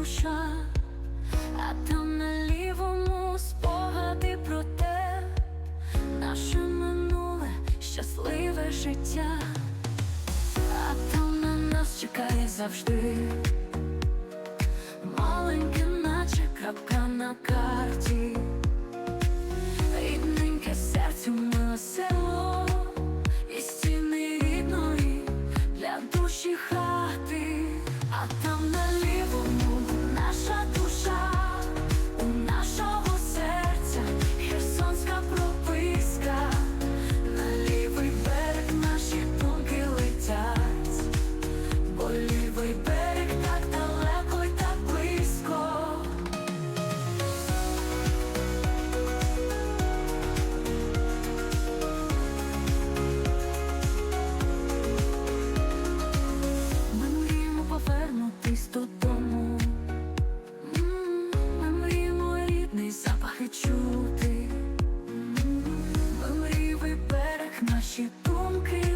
душа, а там на лівому спогади про те, наше минуле щасливе життя, а там на нас чекає завжди, маленька, наче капка на ка. Наші думки